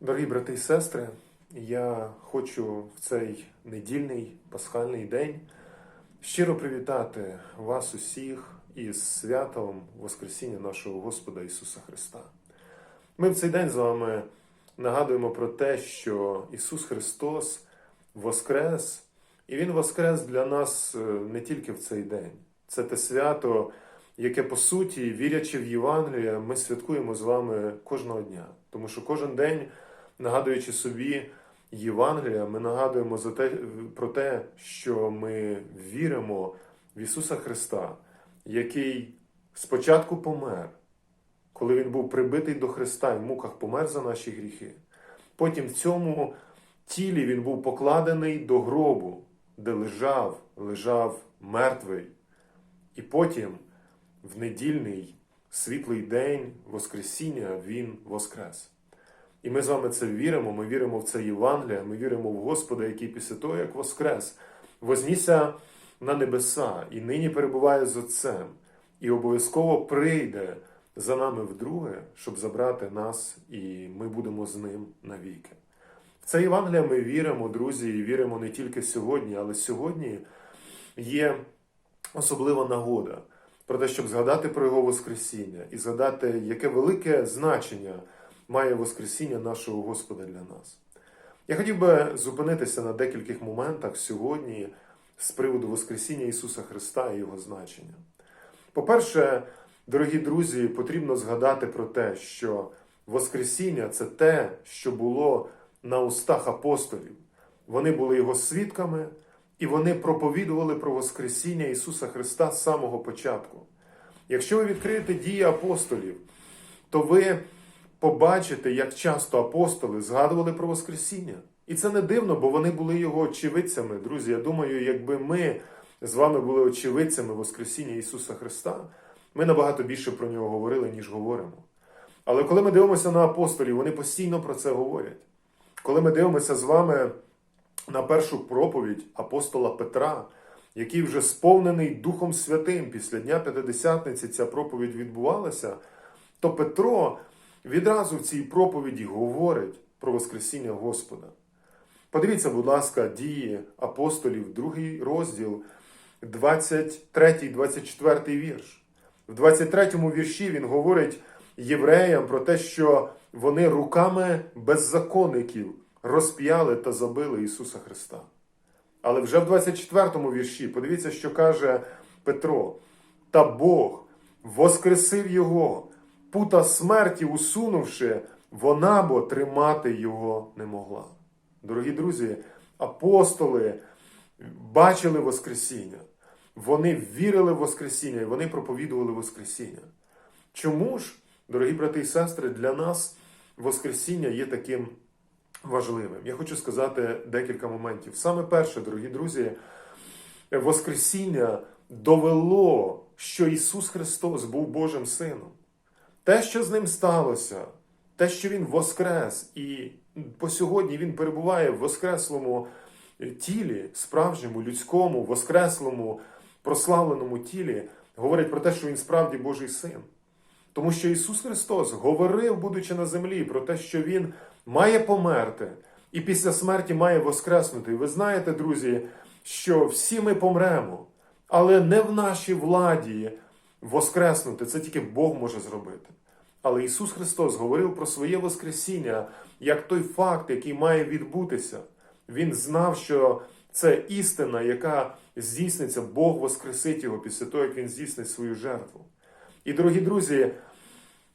Дорогі брати і сестри, я хочу в цей недільний пасхальний день щиро привітати вас усіх із святом Воскресіння нашого Господа Ісуса Христа. Ми в цей день з вами нагадуємо про те, що Ісус Христос воскрес, і Він воскрес для нас е, не тільки в цей день. Це те свято, яке по суті, вірячи в Євангелія, ми святкуємо з вами кожного дня. Тому що кожен день, нагадуючи собі Євангелія, ми нагадуємо за те, про те, що ми віримо в Ісуса Христа, який спочатку помер, коли Він був прибитий до Христа і в муках помер за наші гріхи. Потім в цьому тілі Він був покладений до гробу, де лежав, лежав мертвий. І потім в недільний світлий день Воскресіння Він воскрес. І ми з вами це віримо, ми віримо в це Євангеліє, ми віримо в Господа, який після того, як воскрес, вознісся на небеса і нині перебуває з Отцем, і обов'язково прийде за нами вдруге, щоб забрати нас, і ми будемо з ним навіки. В це Євангеліє ми віримо, друзі, і віримо не тільки сьогодні, але сьогодні є особлива нагода про те, щоб згадати про його Воскресіння і згадати, яке велике значення має Воскресіння нашого Господа для нас. Я хотів би зупинитися на декількох моментах сьогодні з приводу Воскресіння Ісуса Христа і Його значення. По-перше, дорогі друзі, потрібно згадати про те, що Воскресіння це те, що було на устах апостолів. Вони були його свідками, і вони проповідували про Воскресіння Ісуса Христа з самого початку. Якщо ви відкриєте дії апостолів, то ви побачите, як часто апостоли згадували про Воскресіння. І це не дивно, бо вони були його очевидцями. Друзі, я думаю, якби ми з вами були очевидцями Воскресіння Ісуса Христа, ми набагато більше про нього говорили, ніж говоримо. Але коли ми дивимося на апостолів, вони постійно про це говорять. Коли ми дивимося з вами на першу проповідь апостола Петра, який вже сповнений Духом Святим після Дня П'ятидесятниці ця проповідь відбувалася, то Петро відразу в цій проповіді говорить про Воскресіння Господа. Подивіться, будь ласка, дії апостолів, другий розділ, 23-24 вірш. В 23 вірші він говорить євреям про те, що вони руками беззаконників розп'яли та забили Ісуса Христа. Але вже в 24 вірші, подивіться, що каже Петро: та Бог воскресив його, пута смерті усунувши, вона бо тримати його не могла. Дорогі друзі, апостоли бачили Воскресіння, вони вірили в Воскресіння і вони проповідували Воскресіння. Чому ж, дорогі брати і сестри, для нас Воскресіння є таким важливим? Я хочу сказати декілька моментів. Саме перше, дорогі друзі, Воскресіння довело, що Ісус Христос був Божим Сином. Те, що з ним сталося, те, що Він воскрес, і по сьогодні Він перебуває в воскреслому тілі, справжньому, людському, воскреслому, прославленому тілі, говорить про те, що Він справді Божий син. Тому що Ісус Христос говорив, будучи на землі, про те, що Він має померти і після смерті має воскреснути. І ви знаєте, друзі, що всі ми помремо, але не в нашій владі воскреснути. Це тільки Бог може зробити. Але Ісус Христос говорив про своє Воскресіння як той факт, який має відбутися. Він знав, що це істина, яка здійсниться, Бог воскресить його після того, як він здійснить свою жертву. І, дорогі друзі,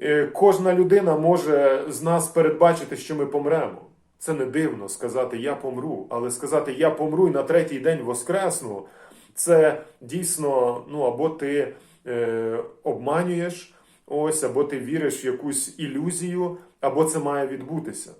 е, кожна людина може з нас передбачити, що ми помремо. Це не дивно сказати Я помру, але сказати Я помру і на третій день воскресну, це дійсно, ну або ти е, обманюєш, ось, або ти віриш в якусь ілюзію, або це має відбутися.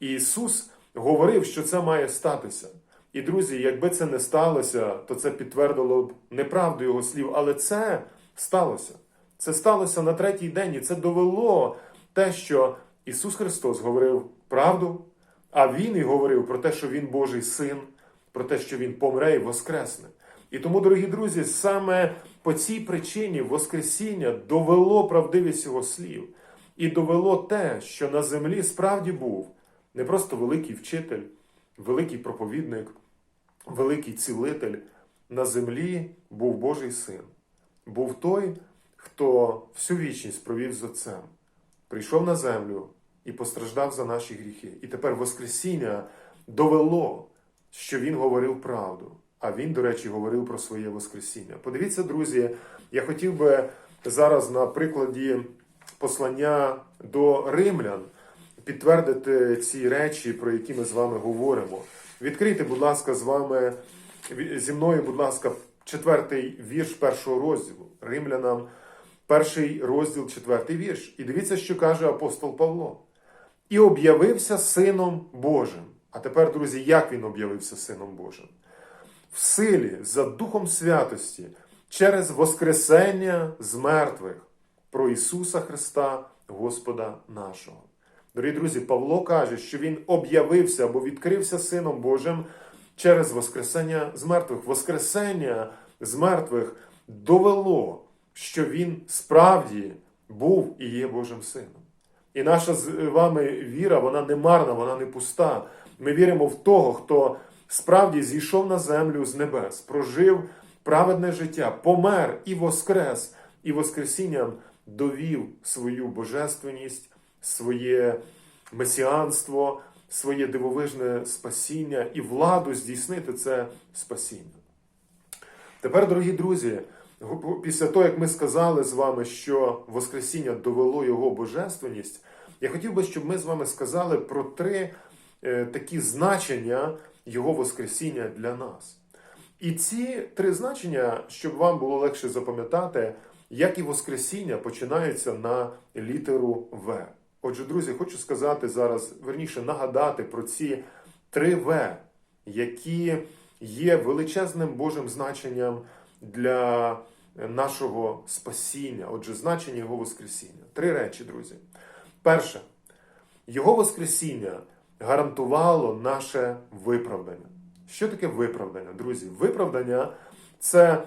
І Ісус говорив, що це має статися. І, друзі, якби це не сталося, то це підтвердило б неправду його слів, але це сталося. Це сталося на третій день, і це довело те, що Ісус Христос говорив правду, а Він і говорив про те, що Він Божий син, про те, що Він помре і воскресне. І тому, дорогі друзі, саме по цій причині Воскресіння довело правдивість його слів і довело те, що на землі справді був не просто великий вчитель, великий проповідник, великий цілитель. На землі був Божий син, був той, хто всю вічність провів з Отцем, прийшов на землю і постраждав за наші гріхи. І тепер Воскресіння довело, що Він говорив правду. А він, до речі, говорив про своє Воскресіння. Подивіться, друзі, я хотів би зараз на прикладі послання до римлян підтвердити ці речі, про які ми з вами говоримо. Відкрийте, будь ласка, з вами зі мною, будь ласка, четвертий вірш першого розділу. Римлянам, перший розділ, четвертий вірш. І дивіться, що каже апостол Павло. І об'явився Сином Божим. А тепер, друзі, як він об'явився Сином Божим? В силі за Духом Святості через Воскресення з мертвих про Ісуса Христа, Господа нашого. Дорогі друзі, Павло каже, що він об'явився або відкрився Сином Божим через Воскресення з мертвих. Воскресення з мертвих довело, що він справді був і є Божим Сином. І наша з вами віра, вона не марна, вона не пуста. Ми віримо в того, хто справді зійшов на землю з небес, прожив праведне життя, помер і воскрес, і Воскресінням довів свою божественність, своє месіанство, своє дивовижне спасіння і владу здійснити це спасіння. Тепер, дорогі друзі, після того, як ми сказали з вами, що Воскресіння довело його божественність, я хотів би, щоб ми з вами сказали про три е, такі значення Його Воскресіння для нас. І ці три значення, щоб вам було легше запам'ятати, як і Воскресіння починаються на літеру В. Отже, друзі, хочу сказати зараз, верніше нагадати про ці три В, які є величезним Божим значенням для нашого спасіння, отже, значення Його Воскресіння. Три речі, друзі. Перше, Його Воскресіння гарантувало наше виправдання. Що таке виправдання, друзі? Виправдання це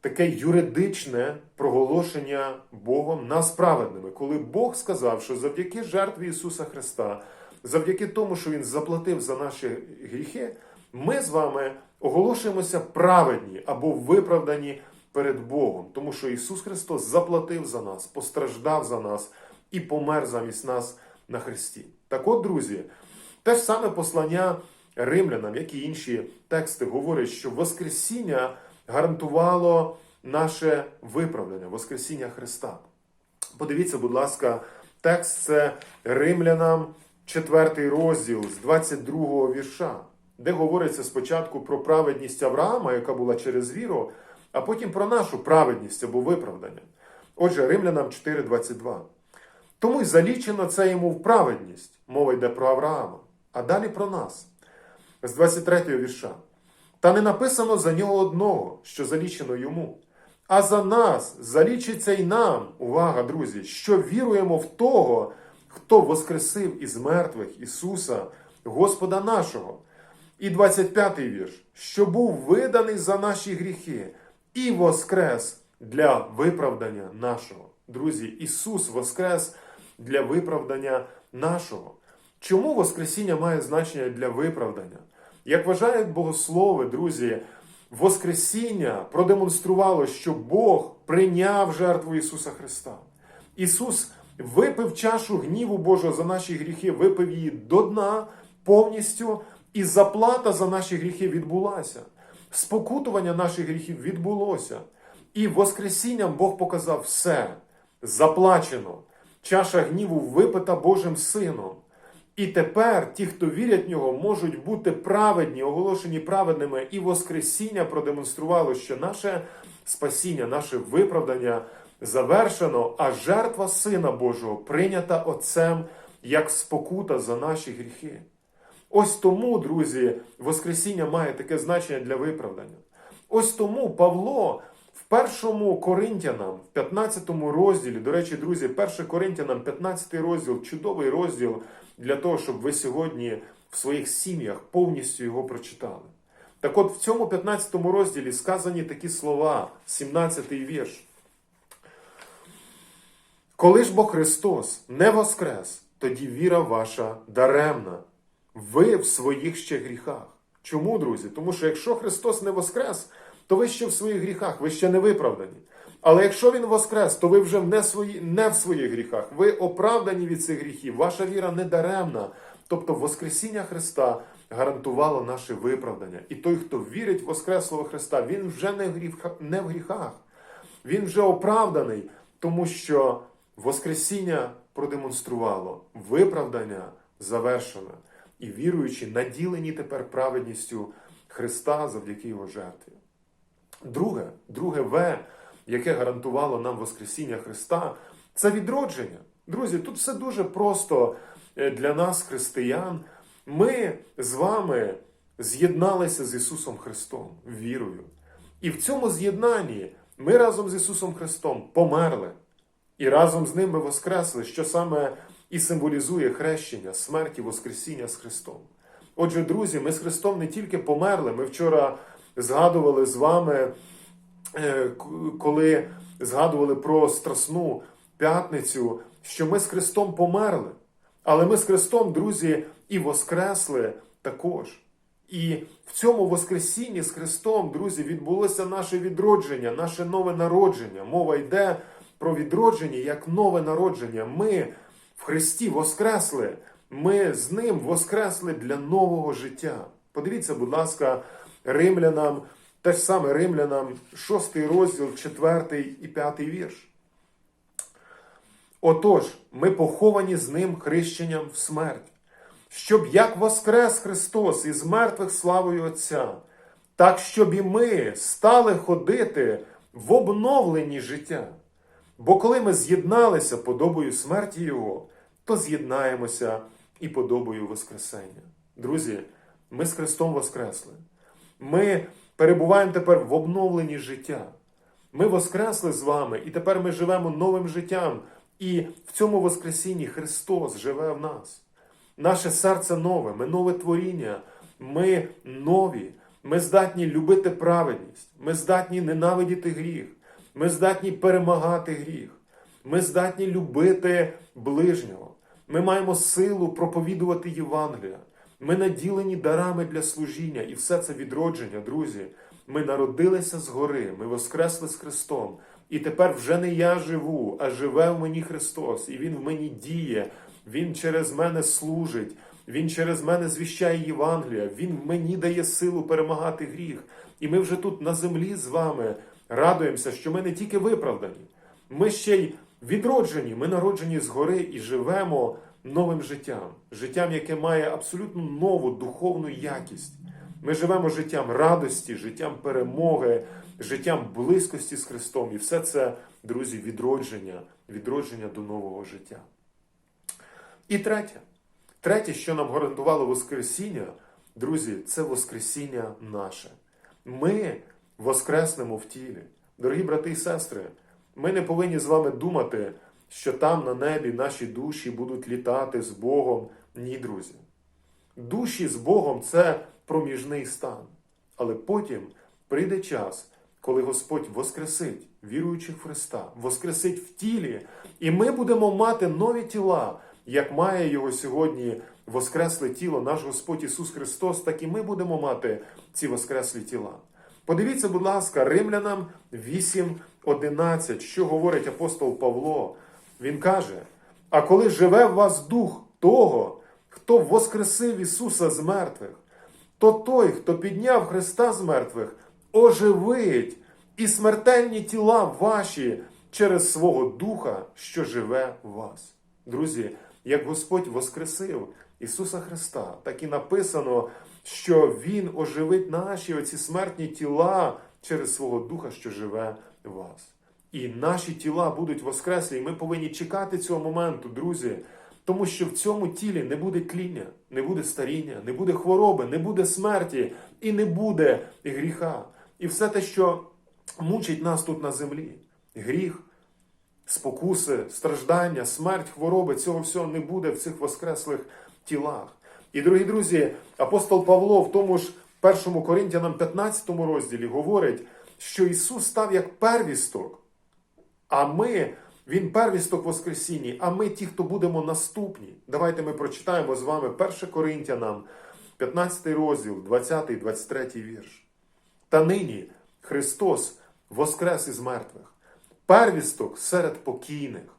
таке юридичне проголошення Богом нас праведними, коли Бог сказав, що завдяки жертві Ісуса Христа, завдяки тому, що Він заплатив за наші гріхи, ми з вами оголошуємося праведні або виправдані перед Богом, тому що Ісус Христос заплатив за нас, постраждав за нас і помер замість нас на Христі. Так от, друзі, те ж саме послання римлянам, як і інші тексти, говорять, що Воскресіння гарантувало наше виправдання, Воскресіння Христа. Подивіться, будь ласка, текст це римлянам, 4 розділ з 22 вірша, де говориться спочатку про праведність Авраама, яка була через віру, а потім про нашу праведність або виправдання. Отже, римлянам 4,22. Тому й залічено це йому в праведність. Мова йде про Авраама, а далі про нас. З 23 вірша. Та не написано за нього одного, що залічено йому. А за нас залічиться й нам, увага, друзі, що віруємо в того, хто воскресив із мертвих Ісуса, Господа нашого. І 25-й вірш, що був виданий за наші гріхи і воскрес для виправдання нашого. Друзі, Ісус воскрес для виправдання нашого. Чому Воскресіння має значення для виправдання? Як вважають богослови, друзі, Воскресіння продемонструвало, що Бог прийняв жертву Ісуса Христа. Ісус випив чашу гніву Божого за наші гріхи, випив її до дна повністю, і заплата за наші гріхи відбулася. Спокутування наших гріхів відбулося. І Воскресінням Бог показав все заплачено. Чаша гніву випита Божим Сином. І тепер ті, хто вірять в нього, можуть бути праведні, оголошені праведними, і Воскресіння продемонструвало, що наше спасіння, наше виправдання завершено, а жертва Сина Божого прийнята Отцем як спокута за наші гріхи. Ось тому, друзі, Воскресіння має таке значення для виправдання. Ось тому Павло першому Коринтянам, в 15 розділі, до речі, друзі, 1 Коринтянам, 15 розділ, чудовий розділ для того, щоб ви сьогодні в своїх сім'ях повністю його прочитали. Так от в цьому 15 розділі сказані такі слова, 17 вірш. Коли ж бо Христос не воскрес, тоді віра ваша даремна, ви в своїх ще гріхах. Чому, друзі? Тому що якщо Христос не воскрес, то ви ще в своїх гріхах, ви ще не виправдані. Але якщо Він воскрес, то ви вже не, свої, не в своїх гріхах, ви оправдані від цих гріхів. Ваша віра не даремна. Тобто Воскресіння Христа гарантувало наше виправдання. І той, хто вірить в Воскреслого Христа, він вже не в, гріхах, не в гріхах. Він вже оправданий, тому що Воскресіння продемонструвало виправдання завершено. І віруючі, наділені тепер праведністю Христа завдяки Його жертві. Друге, друге В, яке гарантувало нам Воскресіння Христа, це відродження. Друзі, тут все дуже просто е, для нас, християн. Ми з вами з'єдналися з Ісусом Христом вірою. І в цьому з'єднанні ми разом з Ісусом Христом померли. І разом з ним ми воскресли, що саме і символізує хрещення, смерть і Воскресіння з Христом. Отже, друзі, ми з Христом не тільки померли, ми вчора згадували з вами, е, коли згадували про Страсну п'ятницю, що ми з Христом померли. Але ми з Христом, друзі, і воскресли також. І в цьому Воскресінні з Христом, друзі, відбулося наше відродження, наше нове народження. Мова йде про відродження як нове народження. Ми в Христі воскресли. Ми з Ним воскресли для нового життя. Подивіться, будь ласка, римлянам, те ж саме римлянам, 6 розділ, 4 і 5 вірш. Отож, ми поховані з ним хрещенням в смерть, щоб як воскрес Христос із мертвих славою Отця, так щоб і ми стали ходити в обновленні життя. Бо коли ми з'єдналися подобою смерті Його, то з'єднаємося і подобою Воскресення. Друзі, ми з Христом воскресли. Ми перебуваємо тепер в обновленні життя. Ми воскресли з вами, і тепер ми живемо новим життям. І в цьому Воскресінні Христос живе в нас. Наше серце нове, ми нове творіння, ми нові, ми здатні любити праведність, ми здатні ненавидіти гріх, ми здатні перемагати гріх, ми здатні любити ближнього. Ми маємо силу проповідувати Євангелія. Ми наділені дарами для служіння, і все це відродження, друзі. Ми народилися згори, ми воскресли з Христом. І тепер вже не я живу, а живе в мені Христос, і Він в мені діє, Він через мене служить, Він через мене звіщає Євангелія, Він в мені дає силу перемагати гріх. І ми вже тут на землі з вами радуємося, що ми не тільки виправдані, ми ще й відроджені, ми народжені згори і живемо новим життям, життям, яке має абсолютно нову духовну якість. Ми живемо життям радості, життям перемоги, життям близькості з Христом. І все це, друзі, відродження, відродження до нового життя. І третє, третє, що нам гарантувало Воскресіння, друзі, це Воскресіння наше. Ми воскреснемо в тілі. Дорогі брати і сестри, ми не повинні з вами думати, що там на небі наші душі будуть літати з Богом. Ні, друзі. Душі з Богом це проміжний стан. Але потім прийде час, коли Господь воскресить віруючих в Христа, воскресить в тілі, і ми будемо мати нові тіла, як має його сьогодні воскресле тіло, наш Господь Ісус Христос, так і ми будемо мати ці воскреслі тіла. Подивіться, будь ласка, Римлянам 8.11, що говорить апостол Павло. Він каже: а коли живе в вас дух того, хто воскресив Ісуса з мертвих, то той, хто підняв Христа з мертвих, оживить і смертельні тіла ваші через свого Духа, що живе в вас. Друзі, як Господь воскресив Ісуса Христа, так і написано, що Він оживить наші оці смертні тіла через свого Духа, що живе в вас. І наші тіла будуть воскреслі, і ми повинні чекати цього моменту, друзі. Тому що в цьому тілі не буде тління, не буде старіння, не буде хвороби, не буде смерті і не буде гріха. І все те, що мучить нас тут на землі, гріх, спокуси, страждання, смерть, хвороби, цього всього не буде в цих воскреслих тілах. І, дорогі друзі, апостол Павло в тому ж 1 Коринтянам 15 розділі говорить, що Ісус став як первісток, а ми Він первісток Воскресіння, а ми ті, хто будемо наступні. Давайте ми прочитаємо з вами 1 Коринтянам, 15 розділ, 20, 23 вірш. Та нині Христос воскрес із мертвих, первісток серед покійних.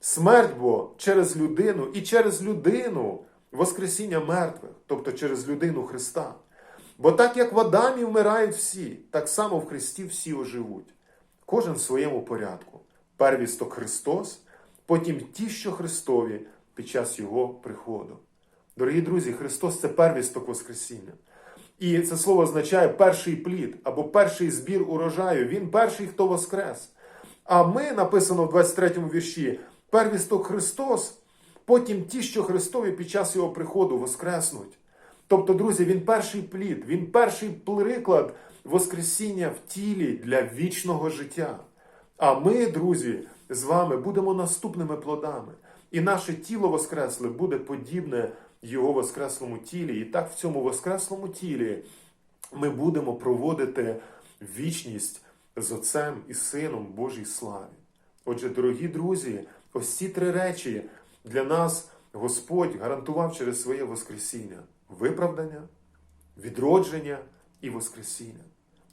Смерть бо через людину і через людину Воскресіння мертвих, тобто через людину Христа. Бо так як в Адамі вмирають всі, так само в Христі всі оживуть. Кожен в своєму порядку. Первісток Христос, потім ті, що Христові під час Його приходу. Дорогі друзі, Христос це первісток Воскресіння. І це слово означає перший плід або перший збір урожаю. Він перший, хто воскрес. А ми, написано в 23 вірші, первісток Христос, потім ті, що Христові під час Його приходу воскреснуть. Тобто, друзі, він перший плід, він перший приклад Воскресіння в тілі для вічного життя. А ми, друзі, з вами будемо наступними плодами. І наше тіло Воскресле буде подібне Його Воскреслому тілі. І так в цьому Воскреслому тілі ми будемо проводити вічність з Отцем і Сином Божій славі. Отже, дорогі друзі, ось ці три речі для нас Господь гарантував через своє Воскресіння: виправдання, відродження і Воскресіння.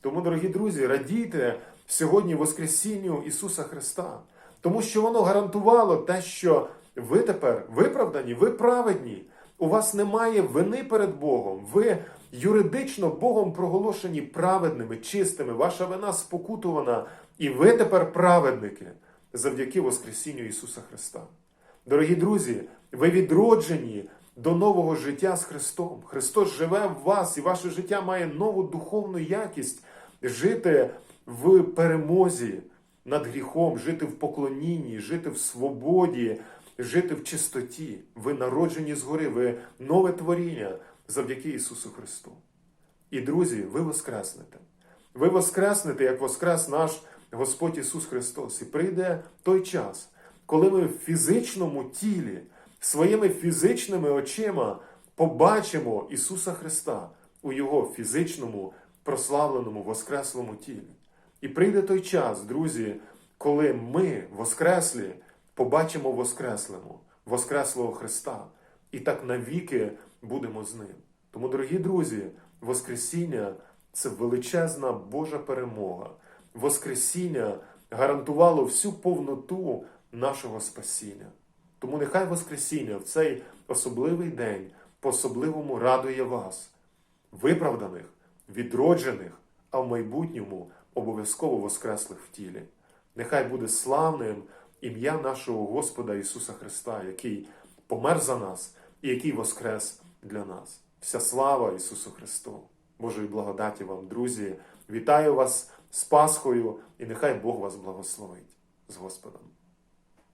Тому, дорогі друзі, радійте сьогодні Воскресінню Ісуса Христа, тому що воно гарантувало те, що ви тепер виправдані, ви праведні. У вас немає вини перед Богом. Ви юридично Богом проголошені праведними, чистими. Ваша вина спокутувана, і ви тепер праведники завдяки Воскресінню Ісуса Христа. Дорогі друзі, ви відроджені до нового життя з Христом. Христос живе в вас, і ваше життя має нову духовну якість жити в перемозі над гріхом, жити в поклонінні, жити в свободі, жити в чистоті. Ви народжені згори, ви нове творіння завдяки Ісусу Христу. І, друзі, ви воскреснете. Ви воскреснете, як воскрес наш Господь Ісус Христос. І прийде той час, коли ми в фізичному тілі, своїми фізичними очима побачимо Ісуса Христа у Його фізичному, прославленому, воскреслому тілі. І прийде той час, друзі, коли ми, воскреслі, побачимо Воскреслому, Воскреслого Христа, і так навіки будемо з Ним. Тому, дорогі друзі, Воскресіння це величезна Божа перемога. Воскресіння гарантувало всю повноту нашого спасіння. Тому нехай Воскресіння в цей особливий день по-особливому радує вас, виправданих, відроджених, а в майбутньому обов'язково воскреслих в тілі. Нехай буде славним ім'я нашого Господа Ісуса Христа, який помер за нас і який воскрес для нас. Вся слава Ісусу Христу! Божої благодаті вам, друзі! Вітаю вас з Пасхою і нехай Бог вас благословить з Господом.